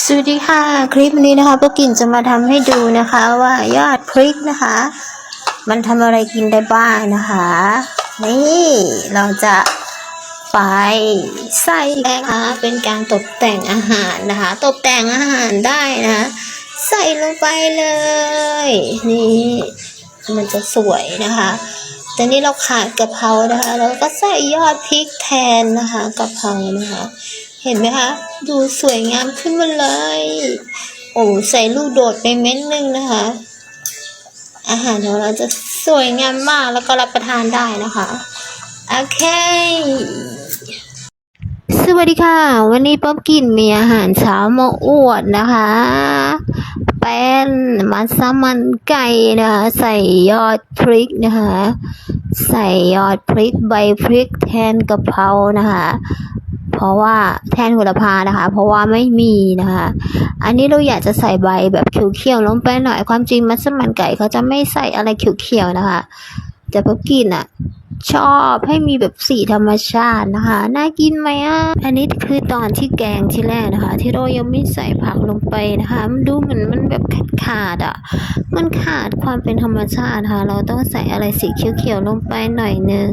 สวัสดีค่ะ คลิปนี้นะคะป้ากิ่นจะมาทำให้ดูนะคะว่ายอดพริกนะคะ มันทำอะไรกินได้บ้างนะคะ นี่เราจะไปใส่นะคะเป็นการตกแต่งอาหารนะคะ ตกแต่งอาหารได้นะใส่ลงไปเลย นี่ มันจะสวยนะคะแต่นี่เราขาดกะเพรานะคะ เราก็ใส่ยอดพริกแทนนะคะกะเพรานะคะ เห็นไหมคะ ดูสวยงามขึ้นมาเลย โอ้ใส่ลูกโดดไปเม็ดนึงนะคะ อาหารของเราจะสวยงามมากแล้วก็รับประทานได้นะคะ โอเคสวัสดีค่ะ วันนี้ป๊อปกินมีอาหารเช้ามาอวดนะคะ เป็นมัสมันไก่นะคะ ใส่ยอดพริกนะคะ ใส่ยอดพริกใบพริกแทนกะเพรานะคะ เพราะว่าแทนโหระพานะคะ เพราะว่าไม่มีนะคะ อันนี้เราอยากจะใส่ใบแบบเขียวๆลงไปหน่อยความจริงมัสมั่นไก่เขาจะไม่ใส่อะไรเขียวๆนะคะแต่ป๊อกินอะชอบให้มีแบบสีธรรมชาตินะคะ น่ากินไหมอะ อันนี้คือตอนที่แกงที่แรกนะคะ ที่เรายังไม่ใส่ผักลงไปนะคะ มันดูเหมือนมันแบบขาดๆอะ มันขาดความเป็นธรรมชาติค่ะเราต้องใส่อะไรสีเขียวๆลงไปหน่อยหนึ่ง